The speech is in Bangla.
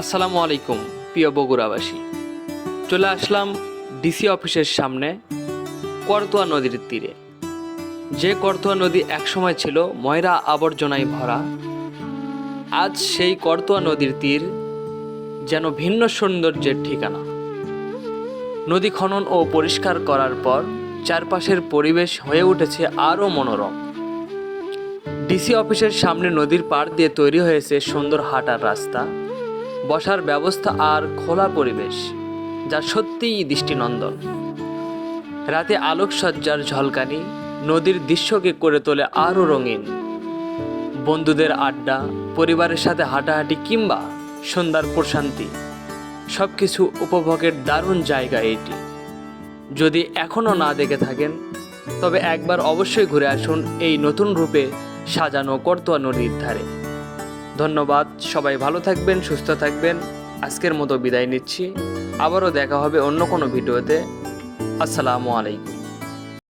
আসসালামু আলাইকুম, প্রিয় বগুড়াবাসী। চলে আসলাম ডিসি অফিসের সামনে, করতোয়া নদীর তীরে। যে করতোয়া নদী একসময় ছিল ময়রা আবর্জনায় ভরা, আজ সেই করতোয়া নদীর তীর যেন ভিন্ন সৌন্দর্যের ঠিকানা। নদী খনন ও পরিষ্কার করার পর চারপাশের পরিবেশ হয়ে উঠেছে আরও মনোরম। ডিসি অফিসের সামনে নদীর পাড় দিয়ে তৈরি হয়েছে সুন্দর হাঁটার রাস্তা। বসার ব্যবস্থা আর খোলা পরিবেশ, যা সত্যিই দৃষ্টিনন্দন। রাতে আলোকসজ্জার ঝলকানি, নদীর দৃশ্যকে করে তোলে আরও রঙিন। বন্ধুদের আড্ডা, পরিবারের সাথে হাঁটাহাঁটি কিংবা সন্ধ্যার প্রশান্তি সব কিছু উপভোগের দারুণ জায়গা এটি। যদি এখনও না দেখে থাকেন, তবে একবার অবশ্যই ঘুরে আসুন এই নতুন রূপে সাজানো করতোয়া নদীর ধারে। ধন্যবাদ, সবাই ভালো থাকবেন, সুস্থ থাকবেন। আজকের মতো বিদায় নিচ্ছি। আবারও দেখা হবে অন্য কোনো ভিডিওতে। আসসালামু আলাইকুম।